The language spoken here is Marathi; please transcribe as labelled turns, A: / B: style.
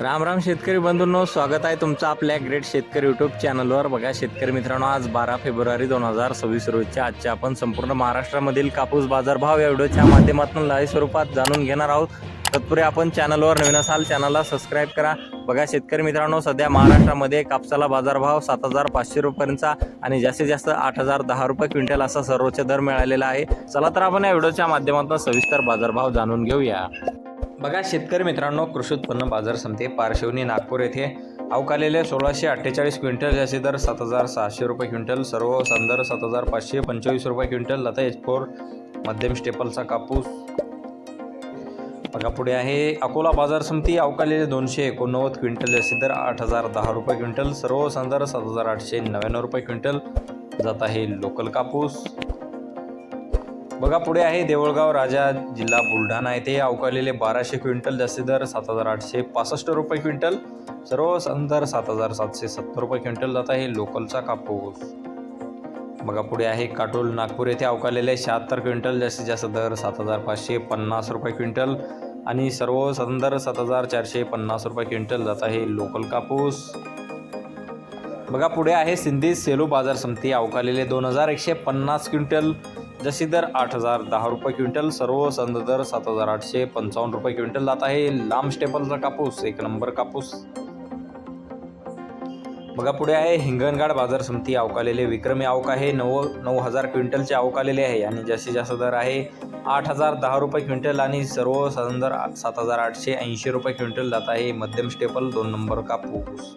A: राम राम शेतकरी बंधूंनो स्वागत आहे तुमचं आपल्या ग्रेट शेतकरी युट्यूब चॅनलवर बघा शेतकरी मित्रांनो आज बारा फेब्रुवारी दोन हजार सव्वीस रोजच्या आजच्या आपण संपूर्ण महाराष्ट्रामधील कापूस बाजारभाव या व्हिडिओच्या माध्यमातून लाईव्ह स्वरूपात जाणून घेणार आहोत. तत्पूर्वी आपण चॅनलवर नवीन असाल चॅनलला सबस्क्राईब करा. बघा शेतकरी मित्रांनो सध्या महाराष्ट्रामध्ये कापसाला बाजारभाव सात हजार पाचशे रुपयांचा आणि जास्तीत जास्त आठ हजार दहा रुपये क्विंटल असा सर्वोच्च दर मिळालेला आहे. चला तर आपण या व्हिडिओच्या माध्यमातून सविस्तर बाजारभाव जाणून घेऊया. बघा शेतकरी मित्रांनो कृषी उत्पन्न बाजार समिती पारशिवनी नागपूर येथे अवकालेले सोळाशे अठ्ठेचाळीस क्विंटल जास्त दर सात हजार सहाशे रुपये क्विंटल सर्व संदर सात हजार पाचशे पंचवीस रुपये क्विंटल लता एच फोर मध्यम स्टेपलचा कापूस. बघा पुढे आहे अकोला बाजार समिती अवकालेले दोनशे एकोणनव्वद क्विंटल जास्त दर आठ हजार दहा रुपये क्विंटल सर्व संदर सात हजार आठशे नव्याण्णव रुपये क्विंटल जात आहे लोकल कापूस. बघा पुढे आहे देवळगाव राजा जिल्हा बुलढाणा. येथे अवकालेले बाराशे क्विंटल जास्ती दर सात हजार आठशे पासष्ट रुपये क्विंटल. सर्व संदर सात हजार सातशे सत्तर रुपये क्विंटल जात आहे लोकलचा कापूस. बघा पुढे आहे काटोल नागपूर. येथे अवकालेले शहात्तर क्विंटल जास्तीत जास्त दर सात हजार पाचशे पन्नास रुपये क्विंटल. आणि सर्व संदर सात हजार चारशे पन्नास रुपये क्विंटल जात आहे लोकल कापूस. बघा पुढे आहे सिंधी सेलू बाजार समिती. अवकालेले दोन हजार एकशे पन्नास क्विंटल जशी दर आठ हजार दहा रुपये क्विंटल सर्व संद दर सात हजार आठशे पंचावन्न रुपये क्विंटल जात आहे. लांब स्टेपलचा कापूस एक नंबर कापूस. बघा पुढे आहे हिंगणघाट बाजार समिती. अवकालेले विक्रमी आवक आहे नऊ नऊ हजार क्विंटलचे आवक आलेले आहे. आणि जास्तीत जास्त दर आहे आठ हजार दहा रुपये क्विंटल आणि सर्व संदर सात हजार आठशे ऐंशी रुपये क्विंटल जात आहे. मध्यम स्टेपल दोन नंबर कापूस.